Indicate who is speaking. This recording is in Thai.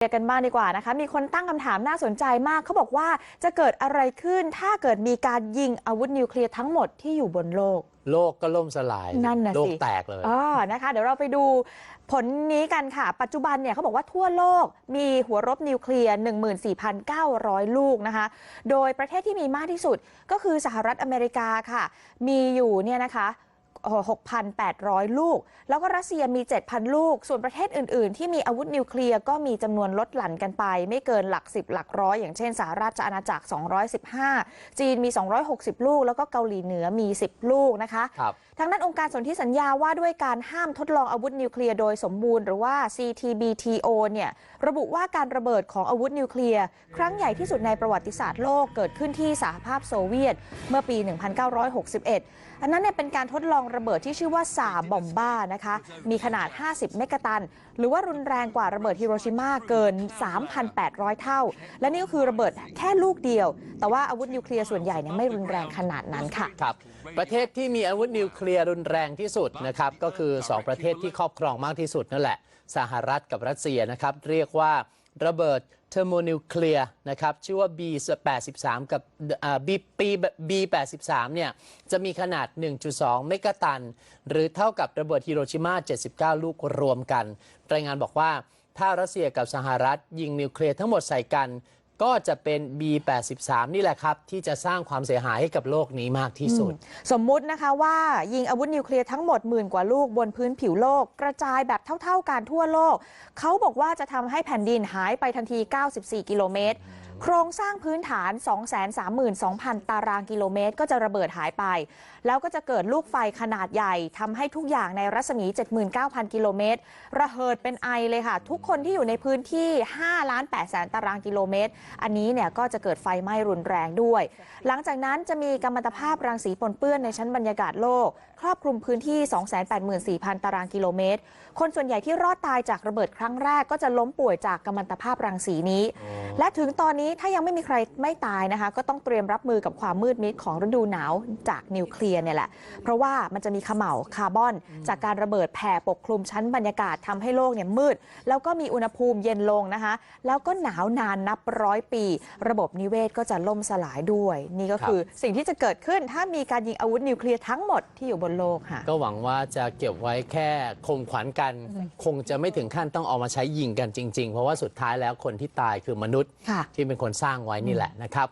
Speaker 1: เรียนกันบ้างดีกว่านะคะมีคนตั้งคำถามน่าสนใจมากเขาบอกว่าจะเกิดอะไรขึ้นถ้าเกิดมีการยิงอาวุธนิวเคลียร์ทั้งหมดที่อยู่บนโลก
Speaker 2: โลกก็ล่มสลาย
Speaker 1: นั่นน่ะ
Speaker 2: โล
Speaker 1: สิ
Speaker 2: กแตกเลย
Speaker 1: อ๋อนะคะ เดี๋ยวเราไปดูผลนี้กันค่ะ ปัจจุบันเนี่ยเขาบอกว่าทั่วโลกมีหัวรบนิวเคลียร์ 14,900 ลูกนะคะ โดยประเทศที่มีมากที่สุดก็คือสหรัฐอเมริกาค่ะ มีอยู่เนี่ยนะคะเอ่อ 6,800 ลูก แล้วก็รัสเซียมี 7,000 ลูก ส่วนประเทศอื่น ๆ ที่มีอาวุธนิวเคลียร์ก็มีจำนวนลดหลั่นกันไป ไม่เกินหลัก 10 หลักร้อย อย่างเช่นสหราชอาณาจักร 215 จีนมี 260 ลูก แล้วก็เกาหลีเหนือมี 10 ลูกนะคะ
Speaker 2: ครับ
Speaker 1: ทางด้านองค์การสนธิสัญญาว่าด้วยการห้ามทดลองอาวุธนิวเคลียร์โดยสมบูรณ์หรือว่า CTBTO เนี่ยระบุว่าการระเบิดของอาวุธนิวเคลียร์ครั้งใหญ่ที่สุดในประวัติศาสตร์โลกเกิดขึ้นที่สหภาพโซเวียต เมื่อปี 1961 อันนั้นเนี่ยเป็นการทดลองระเบิดที่ชื่อว่าซาบอมบ้านะคะ มีขนาด 50 เมกะตัน หรือว่ารุนแรงกว่าระเบิดฮิโรชิมาเกิน 3,800 เท่า และนี่ก็คือระเบิดแค่ลูกเดียว แต่ว่าอาวุธนิวเคลียร์ส่วนใหญ่เนี่ยไม่รุนแรงขนาดนั้นค่ะ
Speaker 2: ครับ ประเทศที่มีอาวุธนิวเคลียร์รุนแรงที่สุดนะครับก็คือ 2 ประเทศที่ครอบครองมากที่สุดนั่นแหละ สหรัฐกับรัสเซียนะครับเรียกว่าระเบิดเทอร์โมนิวเคลียร์นะครับชื่อว่า B83 กับอ่า B B83 เนี่ยจะมีขนาด 1.2 เมกะตัน หรือเท่ากับระเบิดฮิโรชิมา 79 ลูกรวมกัน รายงานบอกว่า ถ้ารัสเซียกับสหรัฐยิงนิวเคลียร์ทั้งหมดใส่กัน ก็จะเป็น B83 นี่แหละครับ ที่จะสร้างความเสียหายให้กับโลกนี้มากที่สุด
Speaker 1: สมมุตินะคะว่ายิงอาวุธนิวเคลียร์ทั้งหมดหมื่นกว่าลูกบนพื้นผิวโลก กระจายแบบเท่า ๆกันทั่วโลก เขาบอกว่าจะทำให้แผ่นดินหายไปทันที 94 กิโลเมตร โครงสร้างพื้นฐาน 232,000 ตารางกิโลเมตร ก็จะระเบิดหายไป แล้วก็จะเกิดลูกไฟขนาดใหญ่ทำให้ทุกอย่างในรัศมี 79,000 กิโลเมตร ระเหิดเป็นไอเลยค่ะ ทุกคนที่อยู่ในพื้นที่ 5 ล้าน8แสนตารางกิโลเมตรอันนี้เนี่ยก็จะเกิดไฟไหม้รุนแรงด้วย หลังจากนั้นจะมีกัมมันตภาพรังสีปนเปื้อนในชั้นบรรยากาศโลก ครอบคลุมพื้นที่ 284,000 ตารางกิโลเมตร คนส่วนใหญ่ที่รอดตายจากระเบิดครั้งแรกก็จะล้มป่วยจากกัมมันตภาพรังสีนี้ และถึงตอนนี้ถ้ายังไม่มีใครไม่ตายนะคะ ก็ต้องเตรียมรับมือกับความมืดมิดของฤดูหนาวจากนิวเคลียร์เนี่ยแหละ เพราะว่ามันจะมีขม่าวคาร์บอน จากการระเบิดแผ่ปกคลุมชั้นบรรยากาศทำให้โลกเนี่ยมืด แล้วก็มีอุณหภูมิเย็นลงนะคะ แล้วก็หนาวนานนับร้อยปี ระบบนิเวศก็จะล่มสลายด้วย นี่ก็คือสิ่งที่จะเกิดขึ้นถ้ามีการยิงอาวุธนิวเคลียร์ทั้งหมดที่อยู่บนโลกค่ะ
Speaker 2: ก็หวังว่าจะเก็บไว้แค่ข่มขวัญกัน คงจะไม่ถึงขั้นต้องเอามาใช้ยิงกันจริง ๆ เพราะว่าสุดท้ายแล้วคนที่ตายคือมนุษยที่เป็นคนสร้างไว้นี่แหละนะครับ